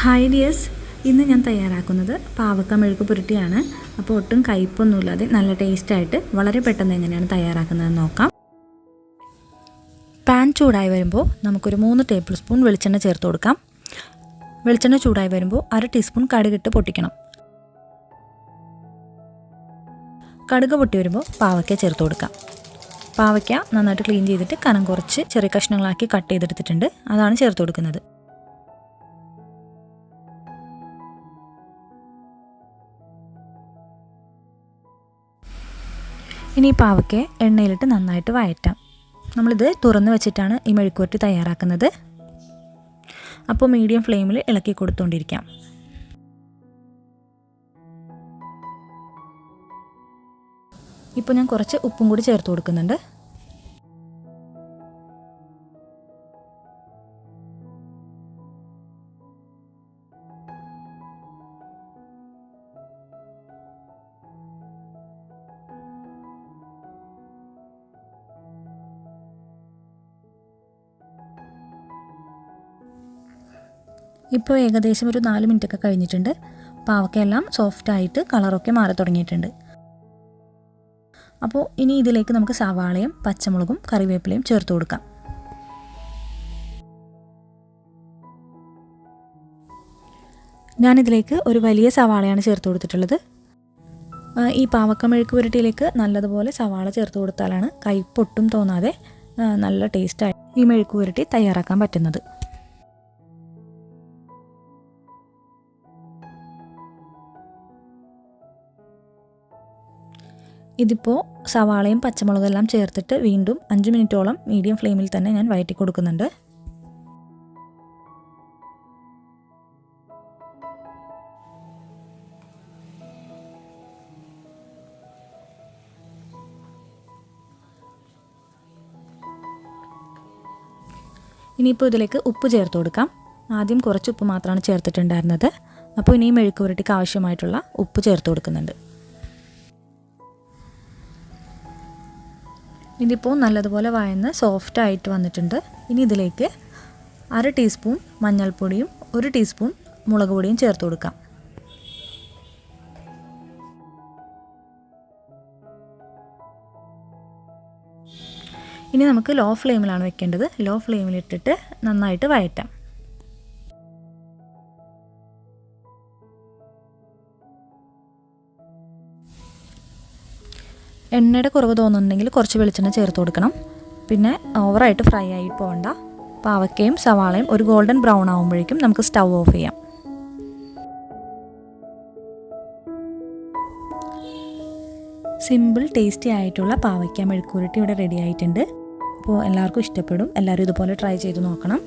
Hi dears ഇന്ന് ഞാൻ തയ്യാറാക്കുന്നത് പാവക്ക മെഴുക്ക് പുരട്ടിയാണ്. അപ്പോൾ ഒട്ടും കയ്പൊന്നുമില്ലാതെ നല്ല ടേസ്റ്റായിട്ട് വളരെ പെട്ടെന്ന് എങ്ങനെയാണ് തയ്യാറാക്കുന്നതെന്ന് നോക്കാം. പാൻ ചൂടായി വരുമ്പോൾ നമുക്കൊരു മൂന്ന് ടേബിൾ സ്പൂൺ വെളിച്ചെണ്ണ ചേർത്ത് കൊടുക്കാം. വെളിച്ചെണ്ണ ചൂടായി വരുമ്പോൾ അര ടീസ്പൂൺ കടുകിട്ട് പൊട്ടിക്കണം. കടുക് പൊട്ടി വരുമ്പോൾ പാവയ്ക്ക ചേർത്ത് കൊടുക്കാം. പാവയ്ക്ക നന്നായിട്ട് ക്ലീൻ ചെയ്തിട്ട് കനം കുറച്ച് ചെറിയ കഷ്ണങ്ങളാക്കി കട്ട് ചെയ്തെടുത്തിട്ടുണ്ട്. അതാണ് ചേർത്ത് കൊടുക്കുന്നത്. ഇനി ഈ എണ്ണയിലിട്ട് നന്നായിട്ട് വഴറ്റാം. നമ്മളിത് തുറന്ന് വെച്ചിട്ടാണ് ഈ മെഴുക്കുവരട്ടി തയ്യാറാക്കുന്നത്. അപ്പോൾ മീഡിയം ഫ്ലെയിമിൽ ഇളക്കി കൊടുത്തുകൊണ്ടിരിക്കാം ഇപ്പോൾ ഞാൻ കുറച്ച് ഉപ്പും കൂടി ചേർത്ത് കൊടുക്കുന്നുണ്ട്. ഇപ്പോൾ ഏകദേശം ഒരു നാല് മിനിറ്റൊക്കെ കഴിഞ്ഞിട്ടുണ്ട്. പാവക്കയെല്ലാം സോഫ്റ്റായിട്ട് കളറൊക്കെ മാറി തുടങ്ങിയിട്ടുണ്ട്. അപ്പോൾ ഇനി ഇതിലേക്ക് നമുക്ക് സവാളയും പച്ചമുളകും കറിവേപ്പിലയും ചേർത്ത് കൊടുക്കാം. ഞാനിതിലേക്ക് ഒരു വലിയ സവാളയാണ് ചേർത്ത് കൊടുത്തിട്ടുള്ളത്. ഈ പാവക്ക മെഴുക്ക് പുരട്ടിയിലേക്ക് നല്ലതുപോലെ സവാള ചേർത്ത് കൊടുത്താലാണ് കൈപ്പൊട്ടും തോന്നാതെ നല്ല ടേസ്റ്റായി ഈ മെഴുക്ക് പുരട്ടി തയ്യാറാക്കാൻ പറ്റുന്നത്. ഇതിപ്പോൾ സവാളയും പച്ചമുളകും എല്ലാം ചേർത്തിട്ട് വീണ്ടും അഞ്ച് മിനിറ്റോളം മീഡിയം ഫ്ലെയിമിൽ തന്നെ ഞാൻ വഴറ്റി കൊടുക്കുന്നുണ്ട്. ഇനിയിപ്പോൾ ഇതിലേക്ക് ഉപ്പ് ചേർത്ത് കൊടുക്കാം. ആദ്യം കുറച്ച് ഉപ്പ് മാത്രമാണ് ചേർത്തിട്ടുണ്ടായിരുന്നത്. അപ്പോൾ ഇനിയും മെഴുക്ക് പുരട്ടിക്ക് ആവശ്യമായിട്ടുള്ള ഉപ്പ് ചേർത്ത് കൊടുക്കുന്നുണ്ട്. ഇതിപ്പോൾ നല്ലതുപോലെ വഴന്ന് സോഫ്റ്റ് ആയിട്ട് വന്നിട്ടുണ്ട്. ഇനി ഇതിലേക്ക് അര ടീസ്പൂൺ മഞ്ഞൾപ്പൊടിയും ഒരു ടീസ്പൂൺ മുളക് പൊടിയും ചേർത്ത് കൊടുക്കാം. ഇനി നമുക്ക് ലോ ഫ്ലെയിമിലാണ് വെക്കേണ്ടത്. ലോ ഫ്ലെയിമിലിട്ടിട്ട് നന്നായിട്ട് വഴറ്റാം. എണ്ണയുടെ കുറവ് തോന്നുന്നുണ്ടെങ്കിൽ കുറച്ച് വെളിച്ചെണ്ണ ചേർത്ത് കൊടുക്കണം. പിന്നെ ഓവറായിട്ട് ഫ്രൈ ആയി പോകണ്ട. പാവക്കയും സവാളയും ഒരു ഗോൾഡൻ ബ്രൗൺ ആകുമ്പോഴേക്കും നമുക്ക് സ്റ്റൗ ഓഫ് ചെയ്യാം. സിമ്പിൾ ടേസ്റ്റി ആയിട്ടുള്ള പാവയ്ക്ക മെഴുക്കുരുട്ടി ഇവിടെ റെഡി ആയിട്ടുണ്ട്. അപ്പോൾ എല്ലാവർക്കും ഇഷ്ടപ്പെടും. എല്ലാവരും ഇതുപോലെ ട്രൈ ചെയ്ത് നോക്കണം.